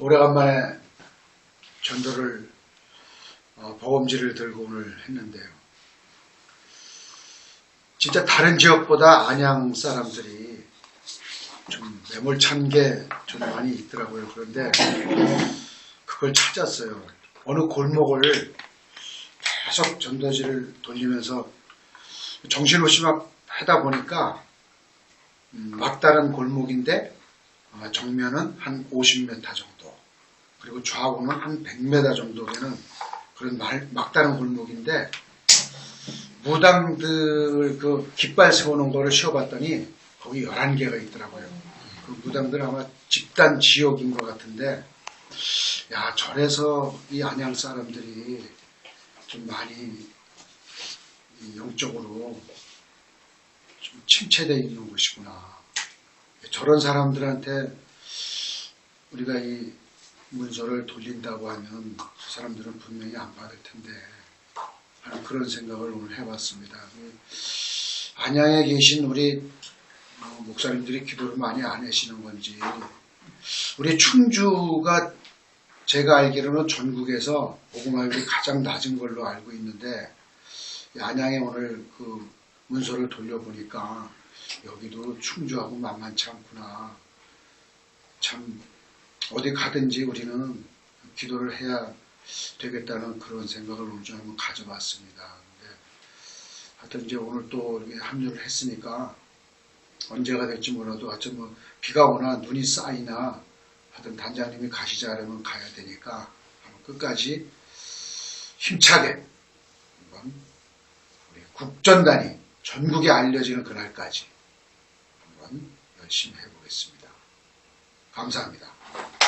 오래간만에 전도를 어, 보험지를 들고 오늘 했는데요. 진짜 다른 지역보다 안양 사람들이 좀 매몰찬 게 좀 많이 있더라고요. 그런데 그걸 찾았어요. 어느 골목을 계속 전도지를 돌리면서 정신없이 막 하다 보니까 음, 막다른 골목인데 어, 정면은 한 50m 정도 그리고 좌우는 한 100m 정도 되는 그런 말- 막다른 골목인데 무당들 그 깃발 세우는 거를 쉬어봤더니 거기 11개가 있더라고요. 그 무당들 아마 집단 지옥인 것 같은데 야 절에서 이 안양 사람들이 좀 많이 이 영적으로 좀 침체되어 있는 곳이구나. 저런 사람들한테 우리가 이 문서를 돌린다고 하면 그 사람들은 분명히 안 받을 텐데 그런 생각을 오늘 해봤습니다. 그 안양에 계신 우리 어, 목사님들이 기도를 많이 안 하시는 건지 우리 충주가 제가 알기로는 전국에서 복음화율이 가장 낮은 걸로 알고 있는데 이 안양에 오늘 그 문서를 돌려보니까 여기도 충주하고 만만치 않구나. 참 어디 가든지 우리는 기도를 해야 되겠다는 그런 생각을 오늘 좀 한번 가져봤습니다. 근데 하여튼 이제 오늘 또 이렇게 합류를 했으니까 언제가 될지 몰라도 하여튼 뭐 비가 오나 눈이 쌓이나 하여튼 단장님이 가시자 하면 가야 되니까 끝까지 힘차게 한번 우리 국전단이 전국에 알려지는 그날까지 한번 열심히 해보겠습니다. 감사합니다.